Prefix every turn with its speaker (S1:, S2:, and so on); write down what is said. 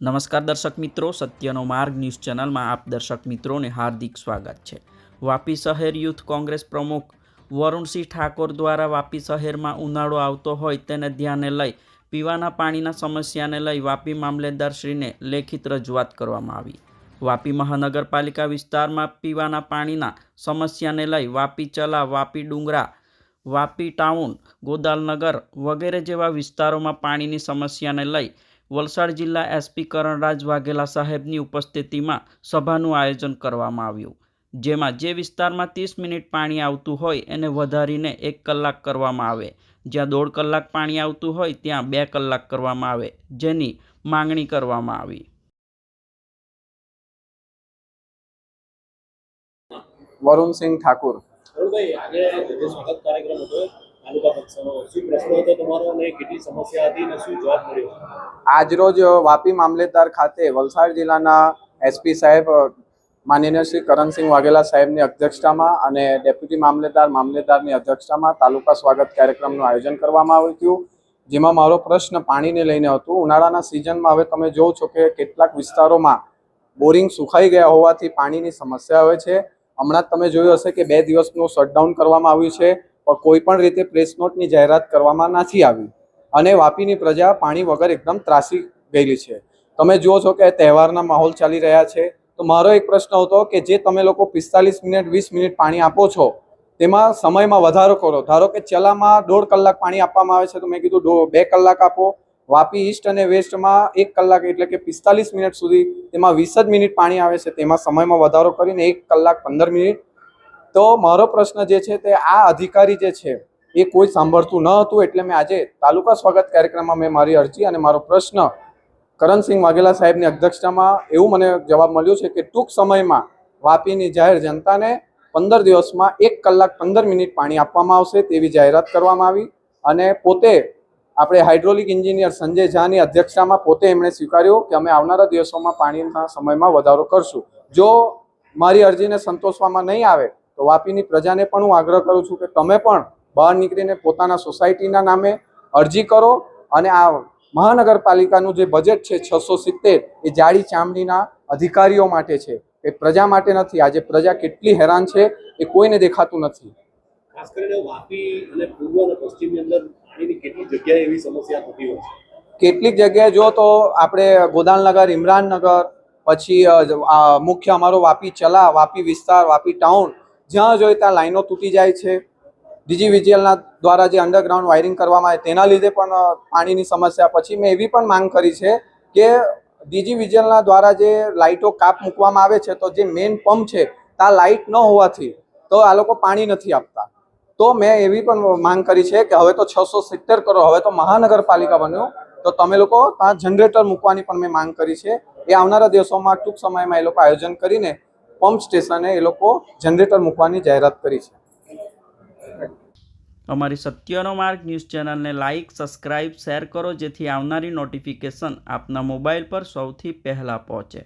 S1: નમસ્કાર દર્શક મિત્રો, સત્યનો માર્ગ ન્યૂઝ ચેનલમાં આપ દર્શક મિત્રોને હાર્દિક સ્વાગત છે. વાપી શહેર યુથ કોંગ્રેસ પ્રમુખ વરુણસિંહ ઠાકોર દ્વારા વાપી શહેરમાં ઉનાળો આવતો હોય તેને ધ્યાને લઈ, પીવાના પાણીના સમસ્યાને લઈ વાપી મામલેદારશ્રીને લેખિત રજૂઆત કરવામાં આવી. વાપી મહાનગરપાલિકા વિસ્તારમાં પીવાના પાણીના સમસ્યાને લઈ વાપી ચલા, વાપી ડુંગરા, વાપી ટાઉન, ગોદાલનગર વગેરે જેવા વિસ્તારોમાં પાણીની સમસ્યાને લઈ વલસાડ જિલ્લા એસપી કરણરાજ વાઘેલા સાહેબની ઉપસ્થિતિમાં સભાનું આયોજન કરવામાં આવ્યું. જેમાં જે વિસ્તારમાં ત્રીસ મિનિટ પાણી આવતું હોય એને વધારીને એક કલાક કરવામાં આવે. જ્યાં દોઢ કલાક પાણી આવતું હોય ત્યાં બે કલાક કરવામાં આવે. જેની માંગણી કરવામાં આવી.
S2: વરુણસિંહ ઠાકુર.
S3: આજે સ્વાગત કાર્યક્રમ હતો તાલુકા કક્ષાનો
S2: આજરોજ વાપી મામલેદાર ખાતે વલસાડ જિલ્લાના એસપી સાહેબ માનનીય શ્રી કરણસિંહ વાઘેલા સાહેબની અધ્યક્ષતામાં અને ડેપ્યુટી મામલેદાર મામલેદારની અધ્યક્ષતામાં તાલુકા સ્વાગત કાર્યક્રમનું આયોજન કરવામાં આવ્યું હતું. જેમાં મારો પ્રશ્ન પાણીને લઈને હતું. ઉનાળાના સિઝનમાં હવે તમે જોવો છો કે કેટલાક વિસ્તારોમાં બોરિંગ સુખાઈ ગયા હોવાથી પાણીની સમસ્યા હોય છે. હમણાં તમે જોયું હશે કે બે દિવસનું શટડાઉન કરવામાં આવ્યું છે. પણ કોઈ પણ રીતે પ્રેસ નોટની જાહેરાત કરવામાં નથી આવી. અને વાપીની પ્રજા પાણી વગર એકદમ ત્રાસી ગયેલી છે. તમે જુઓ છો કે તહેવારના માહોલ ચાલી રહ્યા છે. તો મારો એક પ્રશ્ન હતો કે જે તમે લોકો પિસ્તાલીસ મિનિટ, વીસ મિનિટ પાણી આપો છો, તેમાં સમયમાં વધારો કરો. ધારો કે ચલામાં દોઢ કલાક પાણી આપવામાં આવે છે, તો મેં કીધું બે કલાક આપો. વાપી ઈસ્ટ અને વેસ્ટમાં એક કલાક એટલે કે પિસ્તાલીસ મિનિટ સુધી તેમાં વીસ જ મિનિટ પાણી આવે છે. તેમાં સમયમાં વધારો કરીને એક કલાક પંદર મિનિટ તો મારો પ્રશ્ન જે છે તે આ અધિકારી જે છે, એ કોઈ સાંભળતું ન હતું એટલે મેં આજે તાલુકા સ્વાગત કાર્યક્રમમાં મેં મારી અરજી અને મારો પ્રશ્ન કરણસિંહ વાઘેલા સાહેબની અધ્યક્ષતામાં એવું મને જવાબ મળ્યો છે કે ટૂંક સમયમાં વાપીની જાહેર જનતાને પંદર દિવસમાં એક કલાક પંદર મિનિટ પાણી આપવામાં આવશે તેવી જાહેરાત કરવામાં આવી અને પોતે આપણે હાઇડ્રોલિક એન્જિનિયર સંજય ઝાની અધ્યક્ષતામાં પોતે એમણે સ્વીકાર્યું કે અમે આવનારા દિવસોમાં પાણીના સમયમાં વધારો કરશું. જો મારી અરજીને સંતોષવામાં નહીં આવે તો વાપીની પ્રજાને પણ હું આગ્રહ કરું છું કે તમે પણ બહાર નીકળીને પોતાના સોસાયટીના નામે અરજી કરો અને આ મહાનગરપાલિકાનું જે બજેટ છે છસો સિત્તેર એ જાડી ચામડીના અધિકારીઓ માટે છે. એ પ્રજા માટે નથી. આજે પ્રજા કેટલી હેરાન છે એ કોઈને દેખાતું નથી.
S3: ખાસ કરીને વાપી અને પૂર્વ અને પશ્ચિમની અંદર પાણીની કેટલી જગ્યાએ એવી સમસ્યા થતી હોય છે?
S2: કેટલીક જગ્યાએ જો તો આપણે ગોદાલનગર ઇમરાનનગર પછી મુખ્ય અમારો વાપી ચલા વાપી વિસ્તાર વાપી ટાઉન જ્યાં જોઈએ ત્યાં લાઈનો તૂટી જાય છે. ડીજીવીજીએલના દ્વારા જે અંડરગ્રાઉન્ડ વાયરિંગ કરવામાં આવે તેના લીધે પણ પાણીની સમસ્યા. પછી મેં એવી પણ માંગ કરી છે કે ડીજીવીજીએલના દ્વારા જે લાઇટો કાપ મૂકવામાં આવે છે, તો જે મેઇન પંપ છે, ત્યાં લાઇટ ન હોવાથી તો આ લોકો પાણી નથી આપતા. તો મેં એવી પણ માંગ કરી છે કે હવે તો છસો સિત્તેર કરો હવે તો મહાનગરપાલિકા બન્યું, તો તમે લોકો ત્યાં જનરેટર મૂકવાની પણ મેં માંગ કરી છે. એ આવનારા દિવસોમાં ટૂંક સમયમાં એ લોકો આયોજન કરીને પંપ સ્ટેશને એ લોકો જનરેટર મૂકવાની જાહેરાત કરી છે.
S1: અમારી સત્યનો માર્ગ ન્યૂઝ ચેનલને લાઇક સબસ્ક્રાઇબ, શેર કરો જેથી આવનારી નોટિફિકેશન આપના મોબાઈલ પર સૌથી પહેલાં પહોંચે.